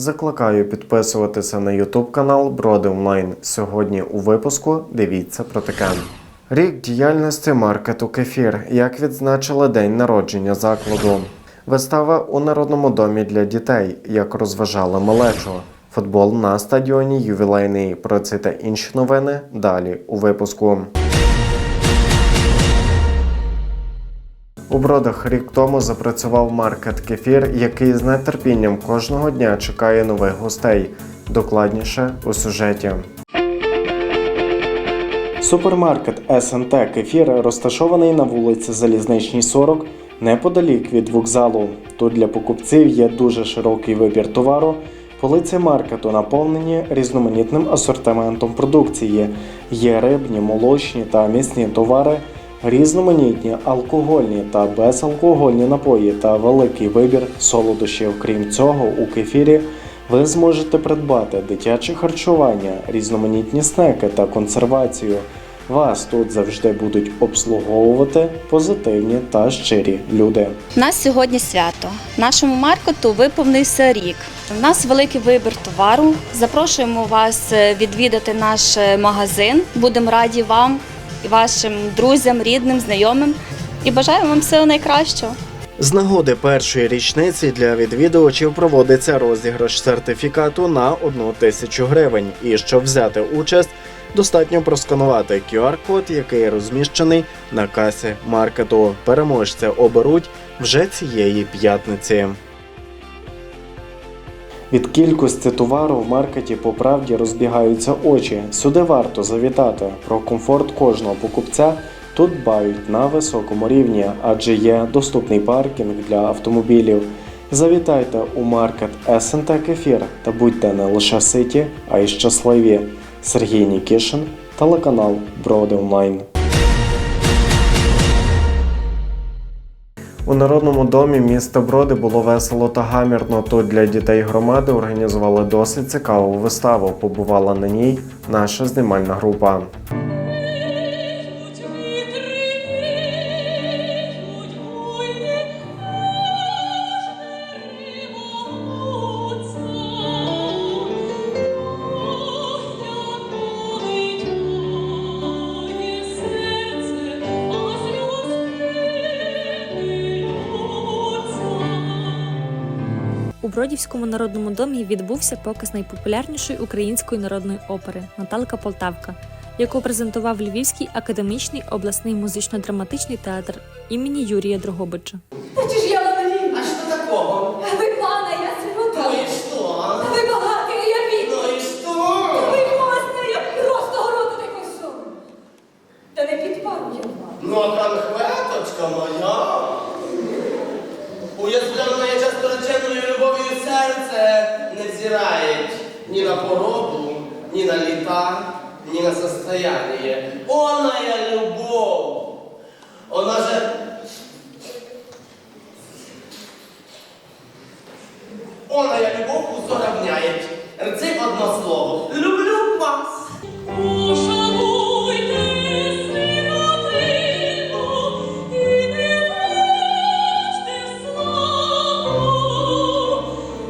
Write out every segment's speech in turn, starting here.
Закликаю підписуватися на YouTube канал Броди Онлайн. Сьогодні у випуску дивіться про таке. Рік діяльності маркету Кефір. Як відзначили день народження закладу. Вистава у народному домі для дітей, як розважали малечу. Футбол на стадіоні ювілейний. Про це та інші новини далі у випуску. У бродах рік тому запрацював маркет Кефір, який з нетерпінням кожного дня чекає нових гостей. Докладніше у сюжеті. Супермаркет СНТ Кефір розташований на вулиці Залізничній 40 неподалік від вокзалу. Тут для покупців є дуже широкий вибір товару. Полиці маркету наповнені різноманітним асортиментом продукції. Є рибні, молочні та м'ясні товари, різноманітні алкогольні та безалкогольні напої та великий вибір солодощів. Крім цього, у кефірі ви зможете придбати дитяче харчування, різноманітні снеки та консервацію. Вас тут завжди будуть обслуговувати позитивні та щирі люди. У нас сьогодні свято. Нашому маркету виповнився рік. У нас великий вибір товару. Запрошуємо вас е, відвідати наш е, магазин. Будемо раді вам вашим друзям, рідним, знайомим. І бажаємо вам всього найкращого. З нагоди першої річниці для відвідувачів проводиться розіграш сертифікату на 1 тисячу гривень. І щоб взяти участь, достатньо просканувати QR-код, який розміщений на касі маркету. Переможця оберуть вже цієї п'ятниці. Від кількості товару в маркеті по правді розбігаються очі. Сюди варто завітати. Про комфорт кожного покупця тут дбають на високому рівні, адже є доступний паркінг для автомобілів. Завітайте у маркет СНТ Кефір та будьте не лише ситі, а й щасливі. Сергій Нікішин, телеканал Броди Онлайн. У народному домі міста Броди було весело та гамірно. Тут для дітей громади організували досить цікаву виставу. Побувала на ній наша знімальна група. У Бродівському народному домі відбувся показ найпопулярнішої української народної опери Наталка Полтавка, яку презентував Львівський академічний обласний музично-драматичний театр імені Юрія Дрогобича. Та чи ж я Лавелін? А что такого? Ви пана, я сирота. Ну и что? Ви багатий, а я бідний. Ну и что? Ви власне, я просто городу не косу. Та не підпару я вам. Ну а конкреточка моя. Уязвлене часто реченою любов'ю серце не взирають ні на породу, ні на літа, ні на состояние. Оная любов. Вона же Она я любов узоровняє. Це одно слово. Люблю вас.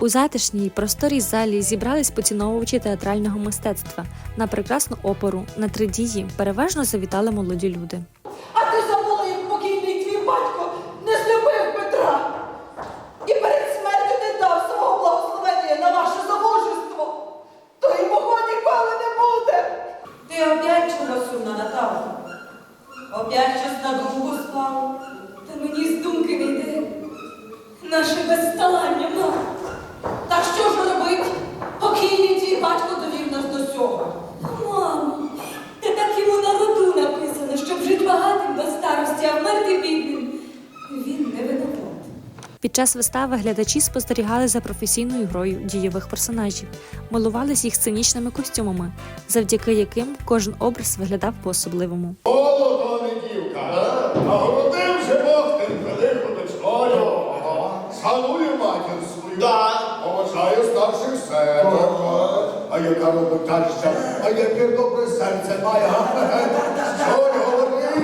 Затишній просторій залі зібрались поціновувачі театрального мистецтва на прекрасну опору на три дії переважно завітали молоді люди. А ти забула, як покійний твій батько не злюбив Петра. І перед смертю не дав свого благословення на ваше замужество. То й мого ніколи не буде. Ти опять чого сумна, Наталка? Опять щось на думку спав. Та мені з думки не йде. Наше безсталання, ма. Та що ж робить? Покійний твій батько довів нас до цього. Мамо, та так йому на роду написано, щоб жити багатим до старості, а вмерти бідним. Він не винуват. Під час вистави глядачі спостерігали за професійною грою дійових персонажів, милувались їх сценічними костюмами, завдяки яким кожен образ виглядав по-особливому. Молода не дівка, нагородив же Бог тим велику дочкою. Шаную матір свою, поважаю старших себе. А яка робить а яке добре серце має. Що й?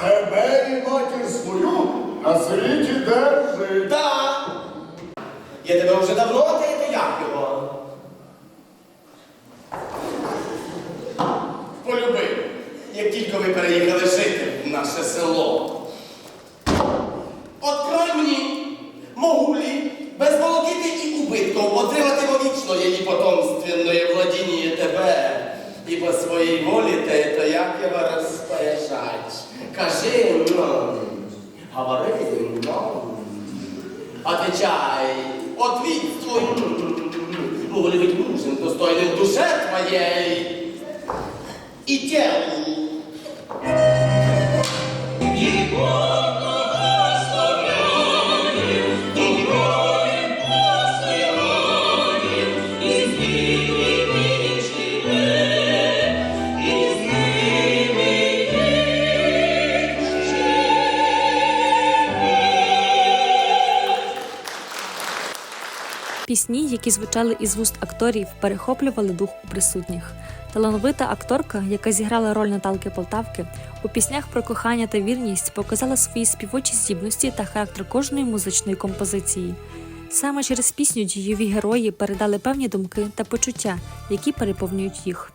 Себе і матір свою на світі держить. Я тебе вже давно, а ти то як його? Полюбив, як тільки ви переїхали жити в наше село. Открой мені, могу ли, без волокити і убитків отримати вовічної і потомственної владіння тебе. І по своїй волі те, то як його розпоряджать. Кажи, говори. Отвечай, ответствуй, твою, ли быть мужем, достойным душе твоей и телу. Пісні, які звучали із вуст акторів, перехоплювали дух у присутніх. Талановита акторка, яка зіграла роль Наталки Полтавки, у піснях про кохання та вірність показала свої співочі здібності та характер кожної музичної композиції. Саме через пісню дійові герої передали певні думки та почуття, які переповнюють їх.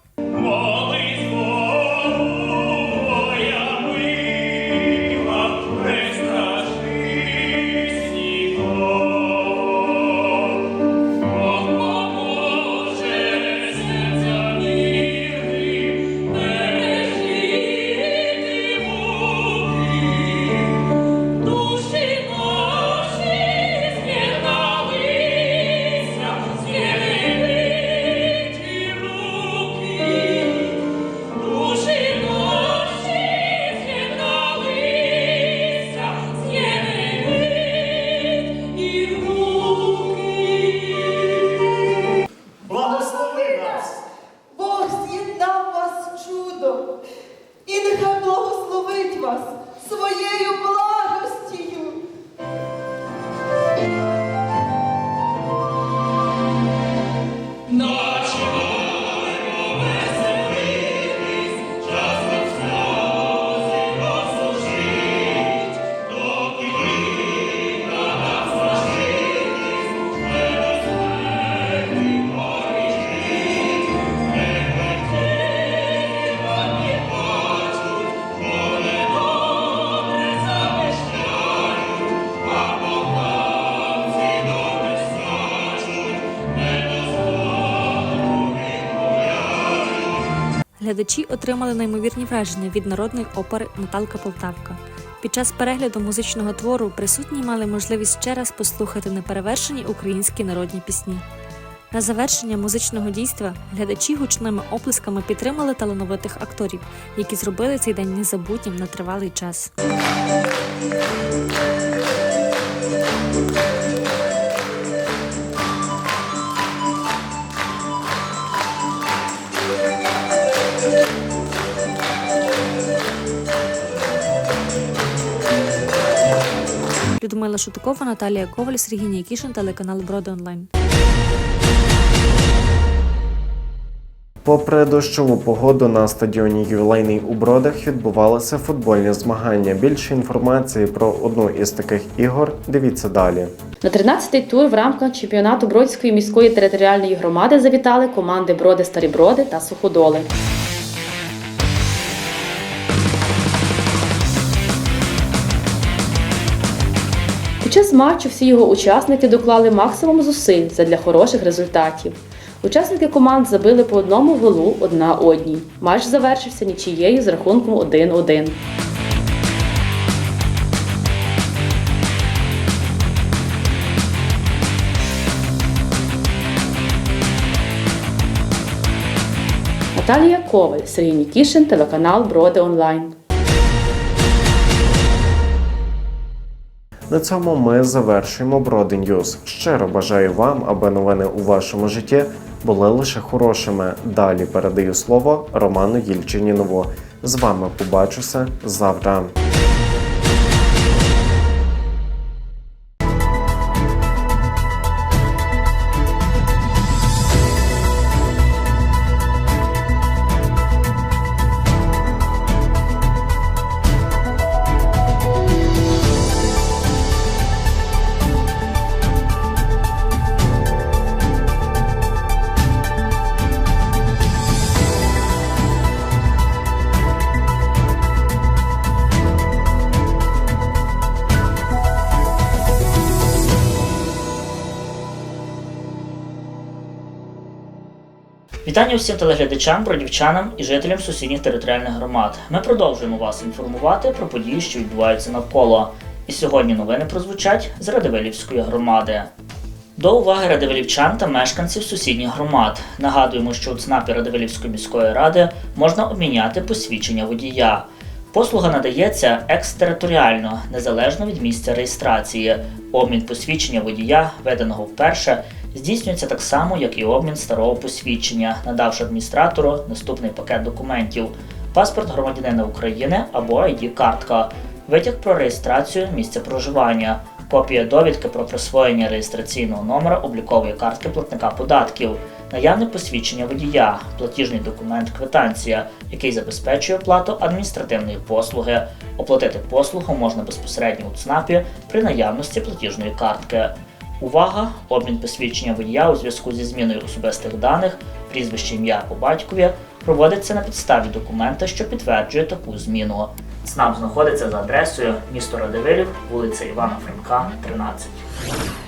Глядачі отримали неймовірні враження від народної опери Наталка Полтавка. Під час перегляду музичного твору присутні мали можливість ще раз послухати неперевершені українські народні пісні. На завершення музичного дійства глядачі гучними оплесками підтримали талановитих акторів, які зробили цей день незабутнім на тривалий час. Людмила Шутукова, Наталія Коваль, Сергій Нікішин, телеканал Броди Онлайн. Попри дощову погоду на стадіоні ювілейний у Бродах відбувалися футбольні змагання. Більше інформації про одну із таких ігор дивіться далі. На 13-й тур в рамках чемпіонату Бродської міської територіальної громади завітали команди Броди Старі Броди та Суходоли. Час матчу всі його учасники доклали максимум зусиль задля хороших результатів. Учасники команд забили по одному голу одна одній. Матч завершився нічією з рахунком 1-1. Наталія Коваль, Сергій Нікішин, телеканал Броди Онлайн. На цьому ми завершуємо Броди Ньюз. Щиро бажаю вам, аби новини у вашому житті були лише хорошими. Далі передаю слово Роману Єльчинінову. З вами побачуся завтра. Вітання усім телеглядачам, бродівчанам і жителям сусідніх територіальних громад. Ми продовжуємо вас інформувати про події, що відбуваються навколо. І сьогодні новини прозвучать з Радивилівської громади. До уваги радивилівчан та мешканців сусідніх громад. Нагадуємо, що у ЦНАПі Радивилівської міської ради можна обміняти посвідчення водія. Послуга надається екстериторіально, незалежно від місця реєстрації. Обмін посвідчення водія, виданого вперше, здійснюється так само, як і обмін старого посвідчення, надавши адміністратору наступний пакет документів: паспорт громадянина України або ID-картка, витяг про реєстрацію місця проживання, копія довідки про присвоєння реєстраційного номера облікової картки платника податків, наявне посвідчення водія, платіжний документ квитанція, який забезпечує оплату адміністративної послуги. Оплатити послугу можна безпосередньо у ЦНАПі при наявності платіжної картки. Увага! Обмін посвідчення водія у зв'язку зі зміною особистих даних, прізвище ім'я по батькові проводиться на підставі документа, що підтверджує таку зміну. ЦНАП знаходиться за адресою місто Радивилів, вулиця Івана Франка, 13.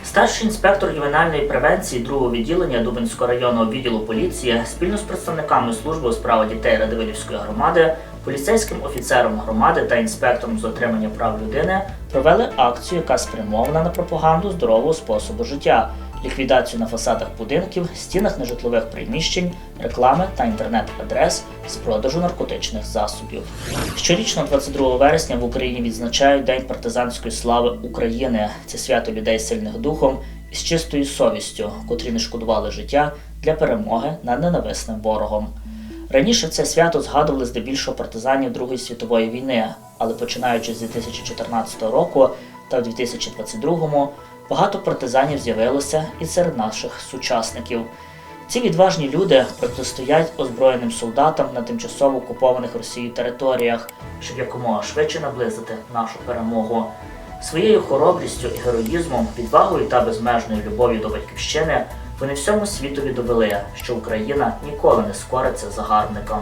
Старший інспектор ювенальної превенції другого відділення Дубинського районного відділу поліції спільно з представниками служби у справах дітей Радивилівської громади, поліцейським офіцером громади та інспектором з отримання прав людини провели акцію, яка спрямована на пропаганду здорового способу життя, ліквідацію на фасадах будинків, стінах нежитлових приміщень, реклами та інтернет-адрес з продажу наркотичних засобів. Щорічно, 22 вересня, в Україні відзначають День партизанської слави України. Це свято людей сильних духом і з чистою совістю, котрі не шкодували життя для перемоги над ненависним ворогом. Раніше це свято згадували здебільшого партизанів Другої світової війни, але починаючи з 2014 року та в 2022 багато партизанів з'явилося і серед наших сучасників. Ці відважні люди протистоять озброєним солдатам на тимчасово окупованих Росією територіях, щоб якомога швидше наблизити нашу перемогу. Своєю хоробрістю і героїзмом, відвагою та безмежною любов'ю до батьківщини вони всьому світові довели, що Україна ніколи не скориться загарбникам.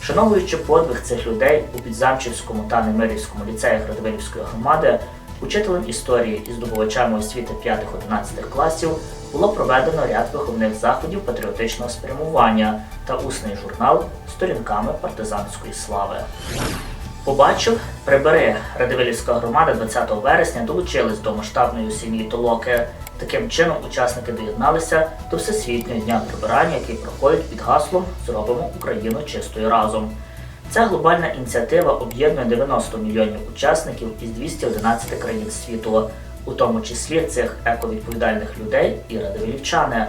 Вшановуючи подвиг цих людей у Підзамчівському та Немирівському ліцеях Радивилівської громади, учителем історії і здобувачами освіти 5-11 класів було проведено ряд виховних заходів патріотичного спрямування та усний журнал сторінками партизанської слави. Побачив, прибери. Радивилівська громада 20 вересня долучилась до масштабної осінньої толоки. Таким чином, учасники доєдналися до всесвітнього дня прибирання, який проходить під гаслом Зробимо Україну чистою разом. Ця глобальна ініціатива об'єднує 90 мільйонів учасників із 211 країн світу, у тому числі цих ековідповідальних людей і радивилівчани.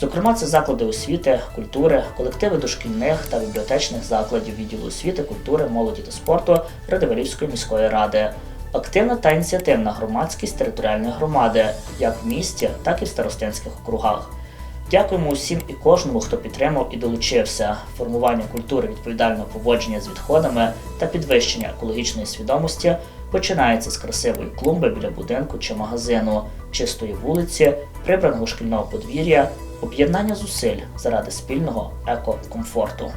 Зокрема, це заклади освіти, культури, колективи дошкільних та бібліотечних закладів відділу освіти, культури, молоді та спорту Радивилівської міської ради. Активна та ініціативна громадськість територіальної громади, як в місті, так і в старостинських округах. Дякуємо усім і кожному, хто підтримав і долучився. Формування культури відповідального поводження з відходами та підвищення екологічної свідомості починається з красивої клумби біля будинку чи магазину, чистої вулиці, прибраного шкільного подвір'я, об'єднання зусиль заради спільного екокомфорту.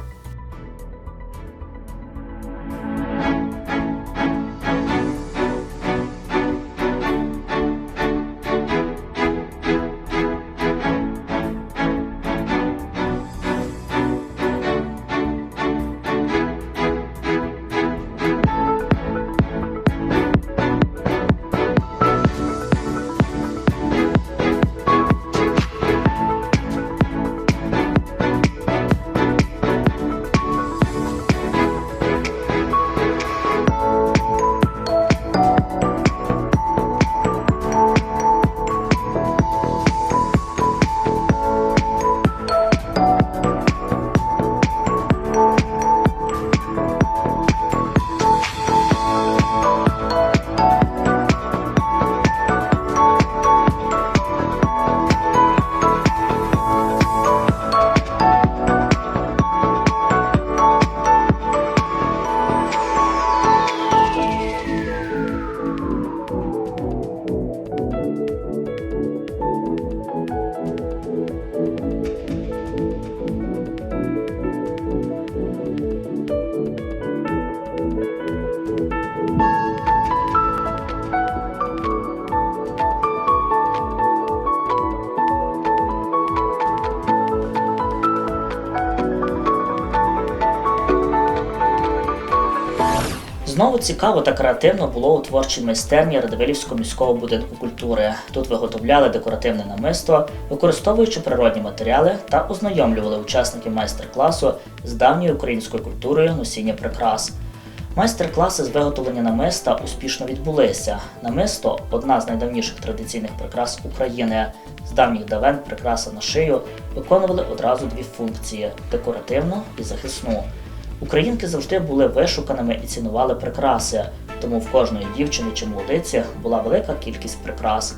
Цікаво та креативно було у творчій майстерні Радивилівського міського будинку культури. Тут виготовляли декоративне намисто, використовуючи природні матеріали та ознайомлювали учасників майстер-класу з давньою українською культурою носіння прикрас. Майстер-класи з виготовлення намиста успішно відбулися. Намисто одна з найдавніших традиційних прикрас України. З давніх давен прикраса на шию виконували одразу дві функції декоративну і захисну. Українки завжди були вишуканими і цінували прикраси, тому в кожної дівчини чи молодиці була велика кількість прикрас.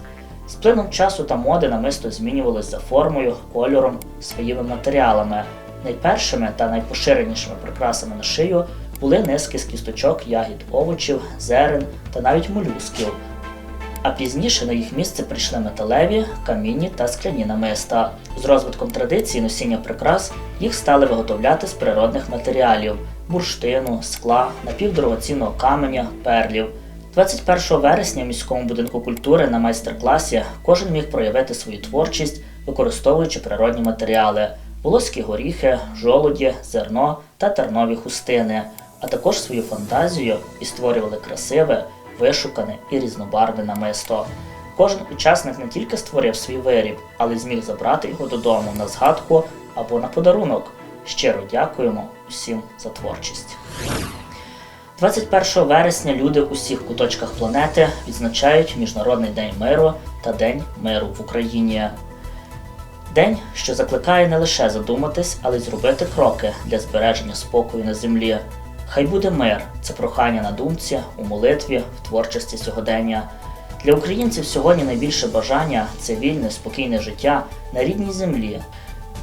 З плином часу та моди намисто змінювалось за формою, кольором, своїми матеріалами. Найпершими та найпоширенішими прикрасами на шию були низки з кісточок, ягід, овочів, зерен та навіть молюсків. А пізніше на їх місце прийшли металеві, камінні та скляні намиста. З розвитком традиції носіння прикрас їх стали виготовляти з природних матеріалів бурштину, скла, напівдорогоцінного каменя, перлів. 21 вересня в міському будинку культури на майстер-класі кожен міг проявити свою творчість, використовуючи природні матеріали: волоські горіхи, жолуді, зерно та тернові хустини, а також свою фантазію і створювали красиве, вишукане і різнобарвне намисто. Кожен учасник не тільки створив свій виріб, але й зміг забрати його додому на згадку або на подарунок. Щиро дякуємо усім за творчість. 21 вересня люди у всіх куточках планети відзначають Міжнародний день миру та День миру в Україні. День, що закликає не лише задуматись, але й зробити кроки для збереження спокою на землі. Хай буде мир це прохання на думці, у молитві, в творчості сьогодення. Для українців сьогодні найбільше бажання це вільне, спокійне життя на рідній землі.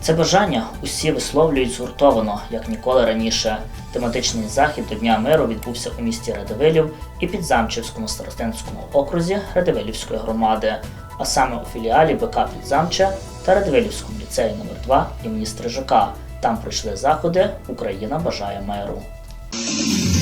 Це бажання усі висловлюють згуртовано, як ніколи раніше. Тематичний захід до Дня миру відбувся у місті Радивилів і Підзамчівському старостинському окрузі Радивилівської громади, а саме у філіалі БК Підзамче та Радивилівському ліцеї номер 2 імені Стрижака. Там пройшли заходи Україна бажає миру. you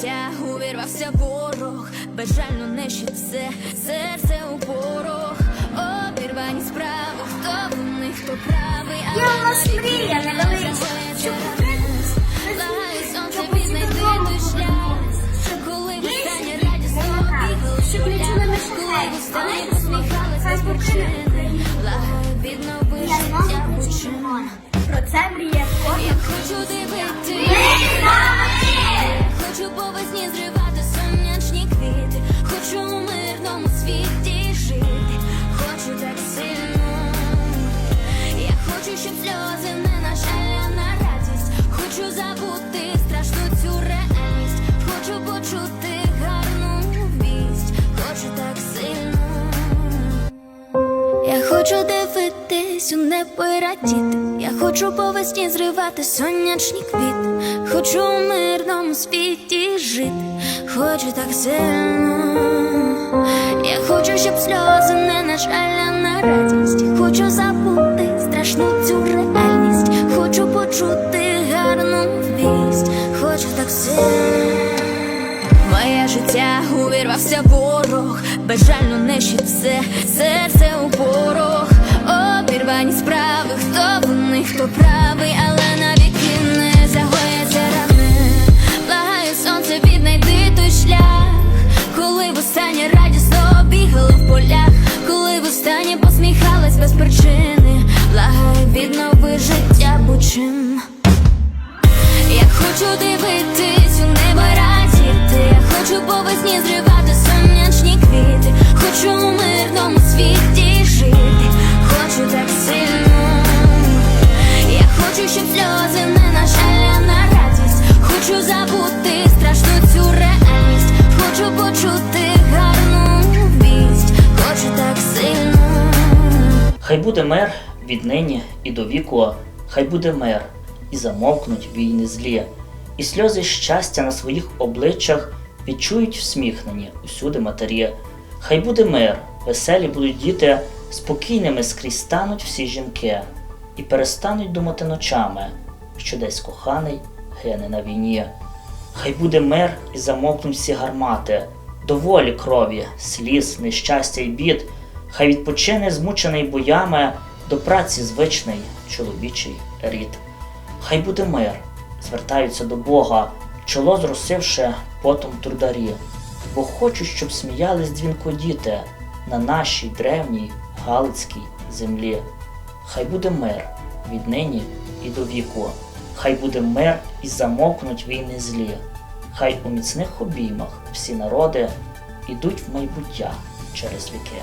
життя увірвався ворог, безжально нищить все, серце у порох, обірвані справи, хто винний, хто правий, але Я у нас. Мрія невеличка, щоб сонце, віднайди той шлях, коли востаннє радісно бігали, щоб поля, коли востаннє посміхались без причини, лагає віднови життя почину. Про це мріє Я хочу дивитись. Хочу по весні зривати сонячні квіти. Хочу у мирному світі жити. Хочу так сильно. Я хочу, щоб сльози не на жаль, на радість. Хочу забути страшну цю реальність. Хочу почути гарну вість. Хочу так сильно. Я хочу дивитись у небо і радіти. Я хочу по весні зривати сонячні квіти. Хочу у мирному світі жити. Хочу так сильно. Я хочу, щоб сльози не на на радість. Хочу забути страшну цю реальність. Хочу почути гарну вість. Хочу так сильно. Моє життя увірвався ворог, безжально нищить все, серце у порох, обірвані справи, хто винний, хто правий, але навіки шлях, коли востаннє радісно бігали в полях, буде мир віднині і до віку, хай буде мир, і замовкнуть війни злі, і сльози щастя на своїх обличчях відчують всміхнені усюди матері. Хай буде мир, веселі будуть діти, спокійними скрізь стануть всі жінки, і перестануть думати ночами, що десь коханий гине на війні. Хай буде мир і замовкнуть всі гармати, доволі крові, сліз, нещастя й бід, хай відпочине змучений боями до праці звичний чоловічий рід. Хай буде мир, звертаються до Бога, чоло зросивши потом трударі. бо хочу, щоб сміялись дзвінко діти на нашій древній Галицькій землі. Хай буде мир віднині і до віку, хай буде мир і замовкнуть війни злі, хай у міцних обіймах всі народи ідуть в майбуття через віки.